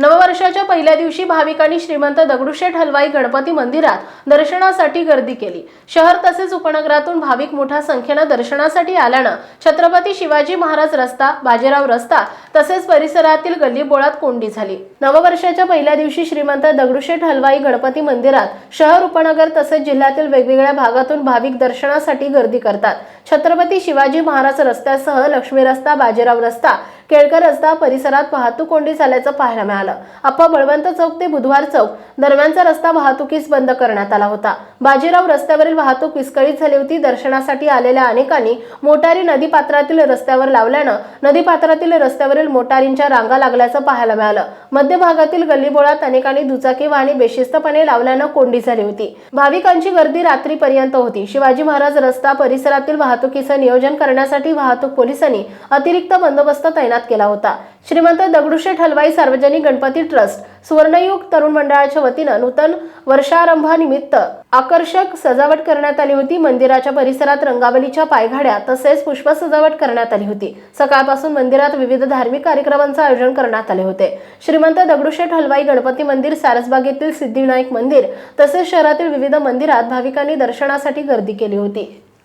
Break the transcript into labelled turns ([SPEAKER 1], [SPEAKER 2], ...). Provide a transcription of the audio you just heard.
[SPEAKER 1] नववर्षाच्या पहिल्या दिवशी भाविकांनी श्रीमंत दगडूशेठ हलवाई गणपती मंदिरात दर्शनासाठी गर्दी केली. शहर तसेच उपनगरातून भाविक मोठ्या संख्येनं दर्शनासाठी आल्यानं छत्रपती शिवाजी महाराज रस्ता बाजीराव रस्ता तसेच परिसरातील गल्लीबोळात कोंडी झाली. नववर्षाच्या पहिल्या दिवशी श्रीमंत दगडूशेठ हलवाई गणपती मंदिरात शहर उपनगर तसेच जिल्ह्यातील वेगवेगळ्या भागातून भाविक दर्शनासाठी गर्दी करतात. छत्रपती शिवाजी महाराज रस्त्यासह लक्ष्मी रस्ता बाजीराव रस्ता केळकर रस्ता परिसरात वाहतूक कोंडी झाल्याचं पाहायला मिळालं. अप्पा बळवंत चौक ते बुधवार चौक दरम्यानचा रस्ता वाहतुकीस बंद करण्यात आला होता. बाजीराव रस्त्यावरील वाहतूक विस्कळीत झाली होती. दर्शनासाठी आलेल्या अनेकांनी मोटारी नदीपात्रातील रस्त्यावर लावल्यानं नदीपात्रातील रस्त्यावरील मोटारींच्या रांगा लागल्याचं पाहायला मिळालं. मध्य भागातील गल्लीबोळात अनेकांनी दुचाकी वाहने बेशिस्तपणे लावल्यानं कोंडी झाली होती. भाविकांची गर्दी रात्रीपर्यंत होती. शिवाजी महाराज रस्ता परिसरातील वाहतूक वाहतुकीचं नियोजन करण्यासाठी वाहतूक पोलिसांनी अतिरिक्त बंदोबस्त तैनात केला होता. श्रीमंत दगडूशेठ हलवाई सार्वजनिक गणपती ट्रस्ट सुवर्णयुग तरुण मंडळाच्या वतीनं नूतन वर्षारंभानिमित्त आकर्षक सजावट करण्यात आली होती. मंदिराच्या परिसरात रंगावलीच्या पायघड्या तसेच पुष्प सजावट करण्यात आली होती. सकाळपासून मंदिरात विविध धार्मिक कार्यक्रमांचं आयोजन करण्यात आले होते. श्रीमंत दगडूशेठ हलवाई गणपती मंदिर सारसबाग येथील सिद्धिविनायक मंदिर तसेच शहरातील विविध मंदिरात भाविकांनी दर्शनासाठी गर्दी केली होती.